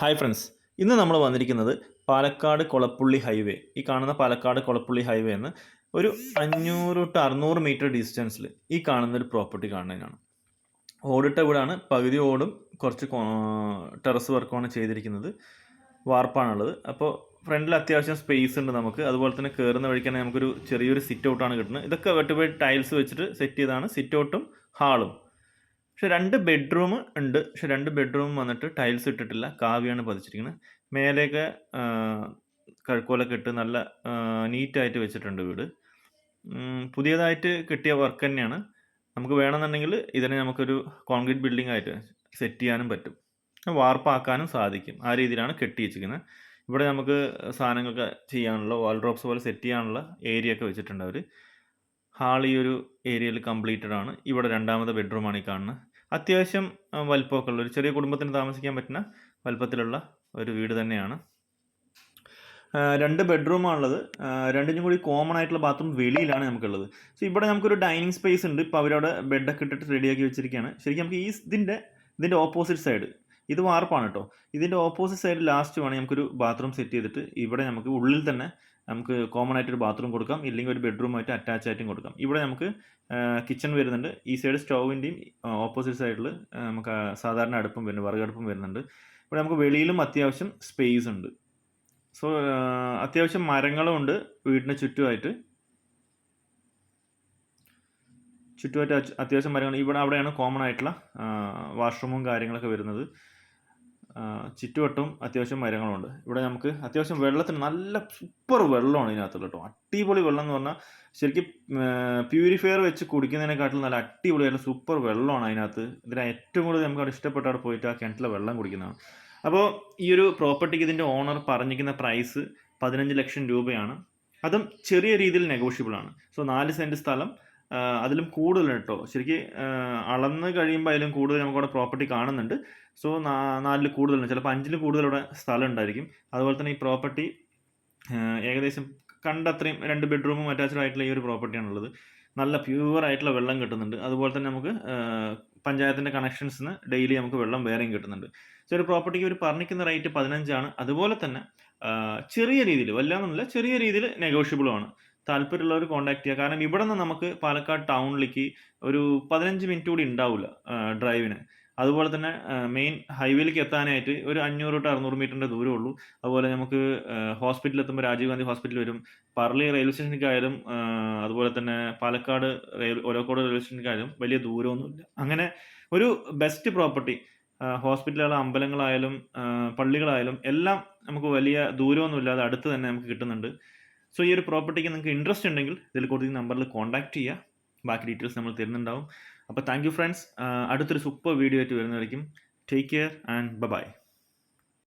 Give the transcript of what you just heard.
Hi friends ഇന്ന് നമ്മൾ വന്നിരിക്കുന്നത് പാലക്കാട് കൊളപ്പുള്ളി ഹൈവേ ഈ കാണുന്ന പാലക്കാട് കൊളപ്പുള്ളി ഹൈവേ എന്ന് ഒരു അഞ്ഞൂറ് ടു അറുന്നൂറ് മീറ്റർ ഡിസ്റ്റൻസിൽ ഈ കാണുന്ന ഒരു പ്രോപ്പർട്ടി കാണുന്നതിനാണ്. ഓടിട്ട വീടാണ്. പകുതി ഓടും. കുറച്ച് ടെറസ് വർക്കുമാണ് ചെയ്തിരിക്കുന്നത്. വാർപ്പാണുള്ളത്. അപ്പോൾ ഫ്രണ്ടിൽ അത്യാവശ്യം സ്പേസ് ഉണ്ട് നമുക്ക്. അതുപോലെ തന്നെ കയറുന്ന വഴിക്ക് തന്നെ നമുക്കൊരു ചെറിയൊരു സിറ്റ് ഔട്ടാണ് കിട്ടുന്നത്. ഇതൊക്കെ വെട്ടുപോയി ടൈൽസ് വെച്ചിട്ട് സെറ്റ് ചെയ്താണ്. സിറ്റ് ഔട്ടും ഹാളും പക്ഷെ രണ്ട് ബെഡ്റൂം ഉണ്ട്. പക്ഷെ രണ്ട് ബെഡ്റൂം വന്നിട്ട് ടൈൽസ് ഇട്ടിട്ടില്ല. കാവിയാണ് പതിച്ചിരിക്കുന്നത്. മേലെയൊക്കെ കഴുക്കോലൊക്കെ ഇട്ട് നല്ല നീറ്റായിട്ട് വെച്ചിട്ടുണ്ട് വീട്. പുതിയതായിട്ട് കിട്ടിയ വർക്ക് തന്നെയാണ്. നമുക്ക് വേണമെന്നുണ്ടെങ്കിൽ ഇതിനെ നമുക്കൊരു കോൺക്രീറ്റ് ബിൽഡിംഗ് ആയിട്ട് സെറ്റ് ചെയ്യാനും പറ്റും. വാർപ്പാക്കാനും സാധിക്കും. ആ രീതിയിലാണ് കെട്ടി വെച്ചിരിക്കുന്നത്. ഇവിടെ നമുക്ക് സാധനങ്ങളൊക്കെ ചെയ്യാനുള്ള വാൾ ഡ്രോപ്സ് പോലെ സെറ്റ് ചെയ്യാനുള്ള ഏരിയ ഒക്കെ വെച്ചിട്ടുണ്ട് അവർ ഹാൾ ഈ ഒരു ഏരിയയിൽ കംപ്ലീറ്റഡ് ആണ്. ഇവിടെ രണ്ടാമത്തെ ബെഡ്റൂമാണ് ഈ കാണുന്നത്. അത്യാവശ്യം വലിപ്പമൊക്കെ ഉള്ള ഒരു ചെറിയ കുടുംബത്തിന് താമസിക്കാൻ പറ്റുന്ന വലിപ്പത്തിലുള്ള ഒരു വീട് തന്നെയാണ്. രണ്ട് ബെഡ്റൂമാണുള്ളത്. രണ്ടിനും കൂടി കോമൺ ആയിട്ടുള്ള ബാത്റൂം വെളിയിലാണ് നമുക്കുള്ളത്. സോ ഇവിടെ നമുക്കൊരു ഡൈനിങ് സ്പേസ് ഉണ്ട്. ഇപ്പോൾ അവരവിടെ ബെഡൊക്കെ ഇട്ടിട്ട് റെഡിയാക്കി വെച്ചിരിക്കുകയാണ്. ശരിക്കും നമുക്ക് ഈ ഇതിന്റെ ഇതിന്റെ ഓപ്പോസിറ്റ് സൈഡ് ഇത് വാർപ്പാണ് കേട്ടോ. ഇതിന്റെ ഓപ്പോസിറ്റ് സൈഡ് ലാസ്റ്റ് വേണമെങ്കിൽ നമുക്കൊരു ബാത്റൂം സെറ്റ് ചെയ്തിട്ട് ഇവിടെ നമുക്ക് ഉള്ളിൽ തന്നെ നമുക്ക് കോമൺ ആയിട്ട് ഒരു ബാത്റൂം കൊടുക്കാം. ഇല്ലെങ്കിൽ ഒരു ബെഡ്റൂമായിട്ട് അറ്റാച്ച് ആയിട്ടും കൊടുക്കാം. ഇവിടെ നമുക്ക് കിച്ചൺ വരുന്നുണ്ട്. ഈ സൈഡ് സ്റ്റൗവിന്റെയും ഓപ്പോസിറ്റ് സൈഡിൽ നമുക്ക് സാധാരണ അടുപ്പും വരുന്നുണ്ട്. വിറകടുപ്പും വരുന്നുണ്ട്. ഇവിടെ നമുക്ക് വെളിയിലും അത്യാവശ്യം സ്പേസ് ഉണ്ട്. സോ അത്യാവശ്യം മരങ്ങളും ഉണ്ട് വീടിന് ചുറ്റുമായിട്ട്. ചുറ്റുമായിട്ട് അത്യാവശ്യം മരങ്ങൾ. ഇവിടെ അവിടെയാണ് കോമൺ ആയിട്ടുള്ള വാഷ്റൂമും കാര്യങ്ങളൊക്കെ വരുന്നത്. ആ, ചുറ്റുവട്ടവും അത്യാവശ്യം മരങ്ങളുണ്ട്. ഇവിടെ നമുക്ക് അത്യാവശ്യം വെള്ളത്തിന് നല്ല സൂപ്പർ വെള്ളമാണ് ഇതിനകത്തുള്ള കേട്ടോ. അടിപൊളി വെള്ളം എന്ന് പറഞ്ഞാൽ ശരിക്കും പ്യൂരിഫയർ വെച്ച് കുടിക്കുന്നതിനെക്കാട്ടിലും നല്ല അടിപൊളിയായിട്ടുള്ള സൂപ്പർ വെള്ളമാണ് അതിനകത്ത്. ഇതിന് ഏറ്റവും കൂടുതൽ നമുക്ക് അവിടെ ഇഷ്ടപ്പെട്ട അവിടെ പോയിട്ട് ആ കിണറ്റിലെ വെള്ളം കുടിക്കുന്നതാണ്. അപ്പോൾ ഈ ഒരു പ്രോപ്പർട്ടിക്ക് ഇതിന്റെ ഓണർ പറഞ്ഞിരിക്കുന്ന പ്രൈസ് പതിനഞ്ച് ലക്ഷം രൂപയാണ്. അതും ചെറിയ രീതിയിൽ നെഗോഷ്യബിൾ ആണ്. സോ നാല് സെന്റ് സ്ഥലം അതിലും കൂടുതൽ കേട്ടോ. ശരിക്കും അളന്ന് കഴിയുമ്പോൾ അതിലും കൂടുതൽ നമുക്കവിടെ പ്രോപ്പർട്ടി കാണുന്നുണ്ട്. സോ നാലിൽ കൂടുതലുണ്ട്. ചിലപ്പോൾ അഞ്ചിൽ കൂടുതൽ ഇവിടെ സ്ഥലം ഉണ്ടായിരിക്കും അതുപോലെ തന്നെ ഈ പ്രോപ്പർട്ടി ഏകദേശം കണ്ടത്രയും രണ്ട് ബെഡ്റൂമും അറ്റാച്ച്ഡ് ആയിട്ടുള്ള ഈ ഒരു പ്രോപ്പർട്ടിയാണുള്ളത് നല്ല പ്യൂർ ആയിട്ടുള്ള വെള്ളം കിട്ടുന്നുണ്ട്. അതുപോലെ തന്നെ നമുക്ക് പഞ്ചായത്തിന്റെ കണക്ഷൻസിന് ഡെയിലി നമുക്ക് വെള്ളം വേറെയും കിട്ടുന്നുണ്ട്. സോ ഒരു പ്രോപ്പർട്ടിക്ക് ഒരു പറഞ്ഞിരിക്കുന്ന റേറ്റ് പതിനഞ്ചാണ്. അതുപോലെ തന്നെ ചെറിയ രീതിയിൽ വല്ലാന്നുള്ള ചെറിയ രീതിയിൽ നെഗോഷ്യബിളുമാണ് താല്പര്യമുള്ളവർ കോൺടാക്ട് ചെയ്യുക. കാരണം ഇവിടെ നിന്ന് നമുക്ക് പാലക്കാട് ടൗണിലേക്ക് ഒരു പതിനഞ്ച് മിനിറ്റ് കൂടി ഉണ്ടാവില്ല ഡ്രൈവിന് അതുപോലെ തന്നെ മെയിൻ ഹൈവേയിലേക്ക് എത്താനായിട്ട് ഒരു അഞ്ഞൂറ് ടു അറുന്നൂറ് മീറ്ററിന്റെ ദൂരമേ ഉള്ളൂ. അതുപോലെ നമുക്ക് ഹോസ്പിറ്റലിൽ എത്തുമ്പോൾ രാജീവ് ഗാന്ധി ഹോസ്പിറ്റൽ വരും. പറളി റെയിൽവേ സ്റ്റേഷനിലേക്കായാലും അതുപോലെ തന്നെ പാലക്കാട് റെയിൽ ഒലക്കോട് റെയിൽവേ സ്റ്റേഷനിലേക്കായാലും വലിയ ദൂരമൊന്നുമില്ല. അങ്ങനെ ഒരു ബെസ്റ്റ് പ്രോപ്പർട്ടി ഹോസ്പിറ്റലുകൾ അമ്പലങ്ങളായാലും പള്ളികളായാലും എല്ലാം നമുക്ക് വലിയ ദൂരമൊന്നുമില്ലാതെ അടുത്ത് തന്നെ നമുക്ക് കിട്ടുന്നുണ്ട്. സോ ഈ ഒരു പ്രോപ്പർട്ടിക്ക് നിങ്ങൾക്ക് ഇൻട്രസ്റ്റ് ഉണ്ടെങ്കിൽ ഇതിൽ കൊടുക്കുന്ന നമ്പറിൽ കോൺടാക്ട് ചെയ്യുക. ബാക്കി ഡീറ്റെയിൽസ് നമ്മൾ തരുന്നുണ്ടാവും. അപ്പോൾ താങ്ക് യു ഫ്രണ്ട്സ് അടുത്തൊരു സൂപ്പർ വീഡിയോ ആയിട്ട് വരുന്നതായിരിക്കും. Take care and by